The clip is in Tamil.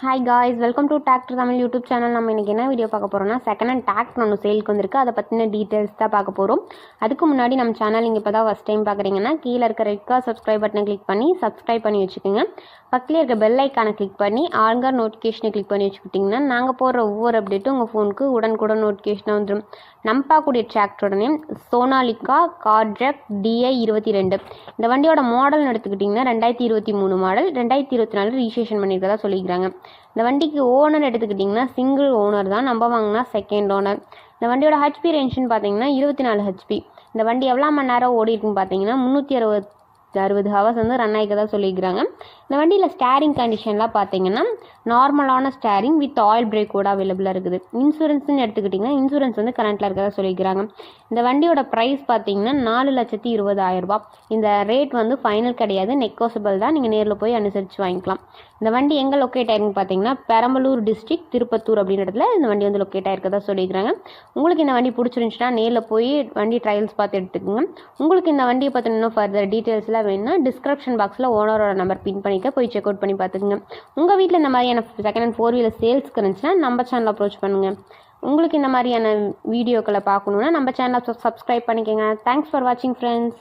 Hi guys welcome to doctor Tamil YouTube channel நம்ம இன்றைக்கி என்ன வீடியோ பார்க்க போகிறோம்னா செகண்ட் ஹேண்ட் டாக்டர் ஒன்று சேலுக்கு வந்திருக்கு. அதை பற்றின டீட்டெயில்ஸ் தான் பார்க்க போகிறோம் அதுக்கு முன்னாடி நம்ம சேனல் இங்கே இப்போ தான் ஃபஸ்ட் டைம் பார்க்குறீங்கன்னா கீழே இருக்க ரெட் கலர் சப்ஸ்கிரைப் பட்டனை கிளிக் பண்ணி சப்ஸ்கிரைப் பண்ணி வச்சுக்கோங்க. பக்கத்தில் இருக்க பெல் ஐக்கானை கிளிக் பண்ணி ஆளுங்கார் நோட்டிஃபிகேஷனை கிளிக் பண்ணி வச்சுக்கிட்டிங்கன்னா நாங்கள் போடுற ஒவ்வொரு அப்டேட்டும் உங்கள் ஃபோனுக்கு உடனுக்குடன் நோட்டிஃபிகேஷனாக வந்துடும் நம்ம பார்க்கக்கூடிய டிராக்டரோட நேம் சோனாலிகா கார்ட்ரக் டிஐ இருபத்தி ரெண்டு. இந்த வண்டியோட மாடல்னு எடுத்துக்கிட்டிங்கன்னா ரெண்டாயிரத்தி இருபத்தி மூணு மாடல் ரெண்டாயிரத்தி இருபத்தி நாலு ரிஜிஸ்ட்ரேஷன் பண்ணியிருக்கதா சொல்லிக்கிறாங்க இந்த வண்டிக்கு ஓனர் எடுத்துக்கிட்டிங்கன்னா சிங்கிள் ஓனர் தான். நம்ம வாங்கினா செகண்ட் ஓனர் இந்த வண்டியோட ஹெச்பி ரேஞ்சுன்னு பார்த்தீங்கன்னா இருபத்தி நாலு ஹெச்பி இந்த வண்டி எவ்வளோ மணி நேரம் ஓடி இருக்குன்னு பார்த்தீங்கன்னா முந்நூற்றி அறுபது அறுபது ஹவர்ஸ் வந்து ரன் ஆகிக்கதா சொல்லியிருக்கிறாங்க. இந்த வண்டியில் ஸ்டேரிங் கண்டிஷன்லாம் பார்த்தீங்கன்னா நார்மலான ஸ்டேரிங் வித் ஆயில் பிரேக்கோட அவைலபிளாக இருக்குது. இன்சூரன்ஸ்னு எடுத்துக்கிட்டிங்கன்னா இன்சூரன்ஸ் வந்து கரண்ட்டில் இருக்கதா சொல்லியிருக்கிறாங்க. இந்த வண்டியோட ப்ரைஸ் பார்த்தீங்கன்னா நாலு லட்சத்தி இருபதாயிரம் இந்த ரேட் வந்து ஃபைனல் கிடையாது. நெக்கோசபிள் தான். நீங்கள் நேரில் போய் அனுசரித்து வாங்கிக்கலாம். இந்த வண்டி எங்கே லொக்கேட் ஆயிருக்குன்னு பார்த்தீங்கன்னா பெரம்பலூர் டிஸ்ட்ரிக் திருப்பத்தூர் அப்படின்ற இடத்துல இந்த வண்டி வந்து லொக்கேட் ஆயிருக்கதா சொல்லியிருக்கிறாங்க. உங்களுக்கு இந்த வண்டி பிடிச்சிருந்துச்சுன்னா நேரில் போய் வண்டி ட்ரையல்ஸ் பார்த்து எடுத்துக்கோங்க. உங்களுக்கு இந்த வண்டியை பற்றின இன்னும் ஃபர்தர் டீட்டெயில்ஸ்லாம் வேணும்னா டிஸ்கிரிப்ஷன் பாக்ஸில் ஓனரோட நம்பர் பின் பண்ணிக்க போய் செக் அவுட் பண்ணி பார்த்துக்குங்க. உங்கள் வீட்டில் இந்த மாதிரியான செகண்ட் ஹேண்ட் ஃபோர் வீலர் சேல்ஸ்க்கு இருந்துச்சுன்னா நம்ம சேனல் அப்ரோச் பண்ணுங்கள் உங்களுக்கு இந்த மாதிரியான வீடியோக்களை பார்க்கணுன்னா நம்ம சேனலை சப்ஸ்கிரைப் பண்ணிக்கோங்க. தேங்க்ஸ் ஃபார் வாட்சிங் ஃப்ரெண்ட்ஸ்